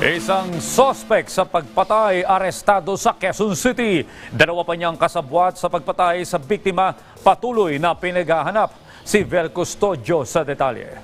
Isang sospek sa pagpatay arestado sa Quezon City. Dalawa pa niyang kasabwat sa pagpatay sa biktima patuloy na pinaghahanap. Si Vel Custodio sa detalye.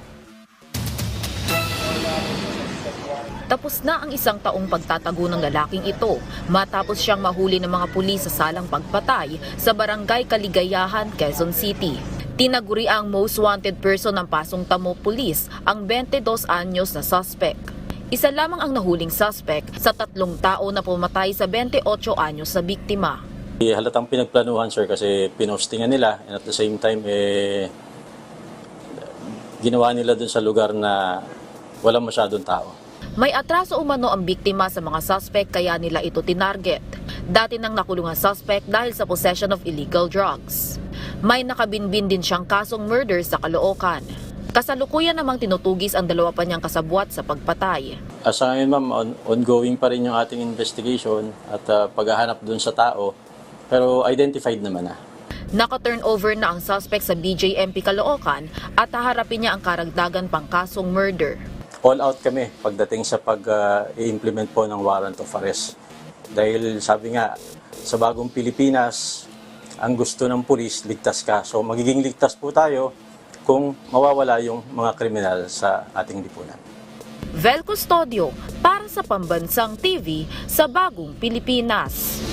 Tapos na ang isang taong pagtatago ng lalaking ito matapos siyang mahuli ng mga pulis sa salang pagpatay sa barangay Kaligayahan, Quezon City. Tinaguri ang most wanted person ng Pasong Tamo Police ang 22 anyos na suspect. Isa lamang ang nahuling suspect sa tatlong tao na pumatay sa 28 anyos na biktima. Eh, Halatang pinagplanuhan sir kasi pinostingan nila and at the same time eh ginawa nila dun sa lugar na walang masyadong tao. May atraso umano ang biktima sa mga suspect kaya nila ito tinarget. Dati nang nakulong ang suspect dahil sa possession of illegal drugs. May nakabinbin din siyang kasong murder sa Caloocan. Kasalukuyan namang tinutugis ang dalawa pa niyang kasabwat sa pagpatay. As sa ngayon ma'am, on- ongoing pa rin yung ating investigation at ah, paghahanap dun sa tao pero identified naman na. Naka-turnover na ang suspect sa BJMP Caloocan at haharapin niya ang karagdagan pang kasong murder. All out kami pagdating sa pag-implement po ng warrant of arrest. Dahil sabi nga, sa bagong Pilipinas, ang gusto ng pulis, ligtas ka. So magiging ligtas po tayo kung mawawala yung mga kriminal sa ating lipunan. Vel Custodio para sa Pambansang TV sa Bagong Pilipinas.